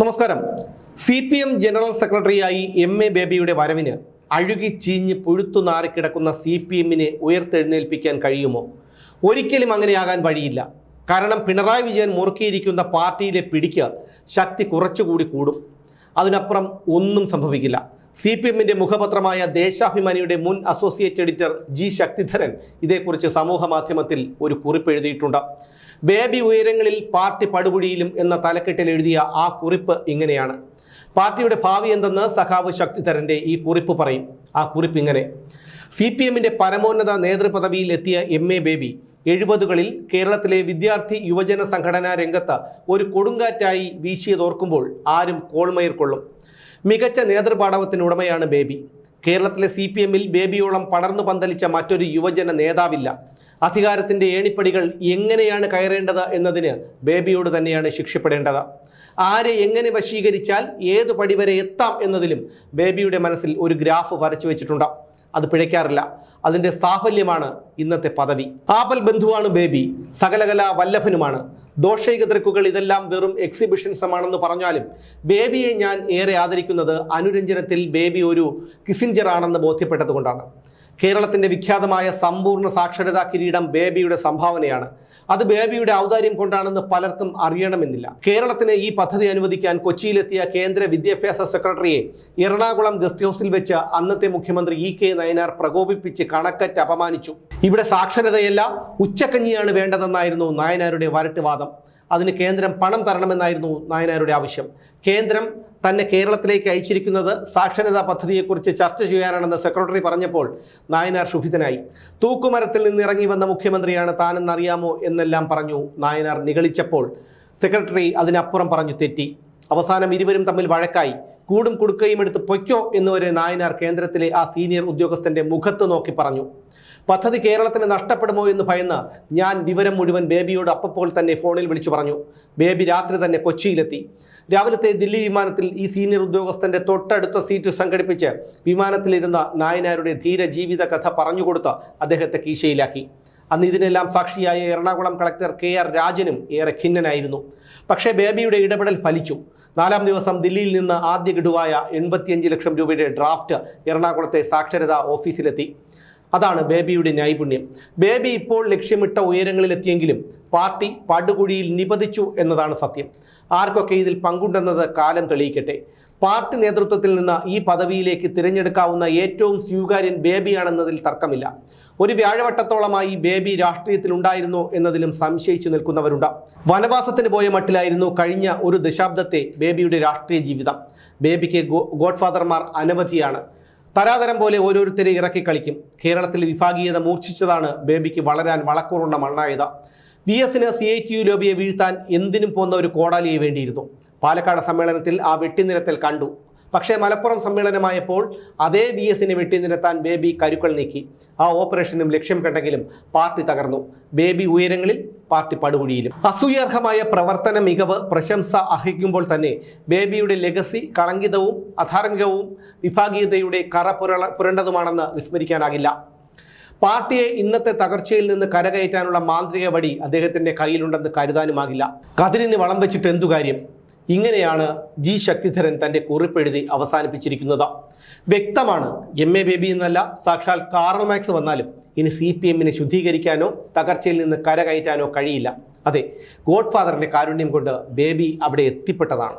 നമസ്കാരം. C P M general സെക്രട്ടറിയായി M A ബേബിയുടെ വരവിന് അഴുകി ചീഞ്ഞ് പുഴുത്തു നാറിക്കിടക്കുന്ന സി പി എമ്മിനെ ഉയർത്തെഴുന്നേൽപ്പിക്കാൻ കഴിയുമോ? ഒരിക്കലും അങ്ങനെയാകാൻ വഴിയില്ല. കാരണം പിണറായി വിജയൻ മുറുക്കിയിരിക്കുന്ന പാർട്ടിയിലെ പിടിക്ക് ശക്തി കുറച്ചുകൂടി കൂടും. അതിനപ്പുറം ഒന്നും സംഭവിക്കില്ല. സി പി എമ്മിന്റെ മുഖപത്രമായ ദേശാഭിമാനിയുടെ മുൻ അസോസിയേറ്റ് എഡിറ്റർ ജി ശക്തിധരൻ ഇതേക്കുറിച്ച് സമൂഹ മാധ്യമത്തിൽ ഒരു കുറിപ്പ് എഴുതിയിട്ടുണ്ട്. ബേബി ഉയരങ്ങളിൽ പാർട്ടി പടുകുഴിയിലും എന്ന തലക്കെട്ടിൽ എഴുതിയ ആ കുറിപ്പ് ഇങ്ങനെയാണ്. പാർട്ടിയുടെ ഭാവി എന്തെന്ന് സഖാവ് ശക്തിധരന്റെ ഈ കുറിപ്പ് പറയും. ആ കുറിപ്പ് ഇങ്ങനെ. സി പി എമ്മിന്റെ പരമോന്നത നേതൃപദവിയിൽ എത്തിയ എം എ ബേബി എഴുപതുകളിൽ കേരളത്തിലെ വിദ്യാർത്ഥി യുവജന സംഘടനാ രംഗത്ത് ഒരു കൊടുങ്കാറ്റായി വീശിയതോർക്കുമ്പോൾ ആരും കോൾമയർ കൊള്ളും. മികച്ച നേതൃപാടവത്തിന് ഉടമയാണ് ബേബി. കേരളത്തിലെ സി പി എമ്മിൽ ബേബിയോളം പടർന്നു പന്തലിച്ച മറ്റൊരു യുവജന നേതാവില്ല. അധികാരത്തിന്റെ ഏണിപ്പടികൾ എങ്ങനെയാണ് കയറേണ്ടത് എന്നതിന് ബേബിയോട് തന്നെയാണ് ശിക്ഷപ്പെടേണ്ടത്. ആരെ എങ്ങനെ വശീകരിച്ചാൽ ഏത് പടി വരെ എത്താം എന്നതിലും ബേബിയുടെ മനസ്സിൽ ഒരു ഗ്രാഫ് വരച്ചു വെച്ചിട്ടുണ്ട്. അത് പിഴയ്ക്കാറില്ല. അതിന്റെ സാഫല്യമാണ് ഇന്നത്തെ പദവി. ആപൽ ബന്ധുവാണ് ബേബി. സകലകല വല്ലഭനുമാണ്. ദോഷൈകതൃക്കുകൾ ഇതെല്ലാം വെറും എക്സിബിഷൻസമാണെന്ന് പറഞ്ഞാലും ബേബിയെ ഞാൻ ഏറെ ആദരിക്കുന്നത് അനുരഞ്ജനത്തിൽ ബേബി ഒരു കിസിഞ്ചറാണെന്ന് ബോധ്യപ്പെട്ടതുകൊണ്ടാണ്. കേരളത്തിന്റെ വിഖ്യാതമായ സമ്പൂർണ സാക്ഷരതാ കിരീടം ബേബിയുടെ സംഭാവനയാണ്. അത് ബേബിയുടെ ഔദാര്യം കൊണ്ടാണെന്ന് പലർക്കും അറിയണമെന്നില്ല. കേരളത്തിന് ഈ പദ്ധതി അനുവദിക്കാൻ കൊച്ചിയിലെത്തിയ കേന്ദ്ര വിദ്യാഭ്യാസ സെക്രട്ടറിയെ എറണാകുളം ഗസ്റ്റ് ഹൗസിൽ വെച്ച് അന്നത്തെ മുഖ്യമന്ത്രി ഇ കെ നയനാർ പ്രകോപിപ്പിച്ച് കണക്കറ്റ് അപമാനിച്ചു. ഇവിടെ സാക്ഷരതയല്ല ഉച്ചക്കഞ്ഞിയാണ് വേണ്ടതെന്നായിരുന്നു നായനാരുടെ വരട്ട് വാദം അതിന് കേന്ദ്രം പണം തരണമെന്നായിരുന്നു നായനാരുടെ ആവശ്യം. കേന്ദ്രം തന്നെ കേരളത്തിലേക്ക് അയച്ചിരിക്കുന്നത് സാക്ഷരതാ പദ്ധതിയെക്കുറിച്ച് ചർച്ച ചെയ്യാനാണെന്ന് സെക്രട്ടറി പറഞ്ഞപ്പോൾ നായനാർ ശുഭിതനായി തൂക്കുമരത്തിൽ നിന്ന് ഇറങ്ങി വന്ന മുഖ്യമന്ത്രിയാണ് താനെന്നറിയാമോ എന്നെല്ലാം പറഞ്ഞു നായനാർ നിഗളിച്ചപ്പോൾ സെക്രട്ടറി അതിനപ്പുറം പറഞ്ഞു തെറ്റി. അവസാനം ഇരുവരും തമ്മിൽ വഴക്കായി. കൂടും കുടുക്കയും എടുത്ത് പൊയ്ക്കോ എന്ന് വരെ നായനാർ കേന്ദ്രത്തിലെ ആ സീനിയർ ഉദ്യോഗസ്ഥന്റെ മുഖത്ത് നോക്കി പറഞ്ഞു. പദ്ധതി കേരളത്തിന് നഷ്ടപ്പെടുമോ എന്ന് ഭയന്ന് ഞാൻ വിവരം മുഴുവൻ ബേബിയോട് അപ്പപ്പോൾ തന്നെ ഫോണിൽ വിളിച്ചു പറഞ്ഞു. ബേബി രാത്രി തന്നെ കൊച്ചിയിലെത്തി. രാവിലത്തെ ദില്ലി വിമാനത്തിൽ ഈ സീനിയർ ഉദ്യോഗസ്ഥന്റെ തൊട്ടടുത്ത സീറ്റ് സംഘടിപ്പിച്ച് വിമാനത്തിലിരുന്ന നായനാരുടെ ധീര ജീവിത കഥ പറഞ്ഞുകൊടുത്ത് അദ്ദേഹത്തെ കീശയിലാക്കി. അന്ന് ഇതിനെല്ലാം സാക്ഷിയായ എറണാകുളം കളക്ടർ കെ ആർ രാജനും ഏറെ ഖിന്നനായിരുന്നു. പക്ഷേ ബേബിയുടെ ഇടപെടൽ ഫലിച്ചു. നാലാം ദിവസം ദില്ലിയിൽ നിന്ന് ആദ്യ ഗഡുവായ എൺപത്തിയഞ്ച് ലക്ഷം രൂപയുടെ ഡ്രാഫ്റ്റ് എറണാകുളത്തെ സാക്ഷരതാ ഓഫീസിലെത്തി. അതാണ് ബേബിയുടെ നൈപുണ്യം. ബേബി ഇപ്പോൾ ലക്ഷ്യമിട്ട ഉയരങ്ങളിലെത്തിയെങ്കിലും പാർട്ടി പടുകുഴിയിൽ നിപതിച്ചു എന്നതാണ് സത്യം. ആർക്കൊക്കെ ഇതിൽ പങ്കുണ്ടെന്നത് കാലം തെളിയിക്കട്ടെ. പാർട്ടി നേതൃത്വത്തിൽ നിന്ന് ഈ പദവിയിലേക്ക് തിരഞ്ഞെടുക്കാവുന്ന ഏറ്റവും സ്വീകാര്യൻ ബേബിയാണെന്നതിൽ തർക്കമില്ല. ഒരു വ്യാഴവട്ടത്തോളമായി ബേബി രാഷ്ട്രീയത്തിലുണ്ടായിരുന്നോ എന്നതിലും സംശയിച്ചു നിൽക്കുന്നവരുണ്ട്. വനവാസത്തിന് പോയ മട്ടിലായിരുന്നു കഴിഞ്ഞ ഒരു ദശാബ്ദത്തെ ബേബിയുടെ രാഷ്ട്രീയ ജീവിതം. ബേബിക്ക് ഗോഡ്ഫാദർമാർ അനവധിയാണ്. തരാതരം പോലെ ഓരോരുത്തരെ ഇറക്കി കളിക്കും. കേരളത്തിൽ വിഭാഗീയത മൂർച്ഛിച്ചതാണ് ബേബിക്ക് വളരാൻ വളക്കൂറുള്ള മണ്ണായത് വി എസിന് സി ഐ ടി യു ലോബിയെ വീഴ്ത്താൻ എന്തിനും പോന്ന ഒരു കോടാലിയെ വേണ്ടിയിരുന്നു. പാലക്കാട് സമ്മേളനത്തിൽ ആ വെട്ടിനിരത്തിൽ കണ്ടു. പക്ഷേ മലപ്പുറം സമ്മേളനമായപ്പോൾ അതേ വി എസിനെ വെട്ടിനിരത്താൻ ബേബി കരുക്കൾ നീക്കി. ആ ഓപ്പറേഷനും ലക്ഷ്യം കണ്ടെങ്കിലും പാർട്ടി തകർന്നു. ബേബി ഉയരങ്ങളിൽ പാർട്ടി പടുകുഴിയിലും. അസൂയാർഹമായ പ്രവർത്തന മികവ് പ്രശംസ അർഹിക്കുമ്പോൾ തന്നെ ബേബിയുടെ ലെഗസി കളങ്കിതവും അധാർമികവും വിഭാഗീയതയുടെ കറ പുരണ്ടതുമാണെന്ന് വിസ്മരിക്കാനാകില്ല. പാർട്ടിയെ ഇന്നത്തെ തകർച്ചയിൽ നിന്ന് കരകയറ്റാനുള്ള മാന്ത്രിക വടി അദ്ദേഹത്തിന്റെ കയ്യിലുണ്ടെന്ന് കരുതാനുമാകില്ല. കതിരിന് വളം വെച്ചിട്ട് എന്തു കാര്യം? ഇങ്ങനെയാണ് ജി ശക്തിധരൻ തന്റെ കുറിപ്പെഴുതി അവസാനിപ്പിച്ചിരിക്കുന്നത്. വ്യക്തമാണ് എം എ ബേബി എന്നല്ല സാക്ഷാൽ കാർൾ മാക്സ് വന്നാലും ഇനി സി പി എമ്മിനെ ശുദ്ധീകരിക്കാനോ തകർച്ചയിൽ നിന്ന് കരകയറ്റാനോ കഴിയില്ല. അതെ ഗോഡ്ഫാദറിന്റെ കാരുണ്യം കൊണ്ട് ബേബി അവിടെ എത്തിപ്പെട്ടതാണ്.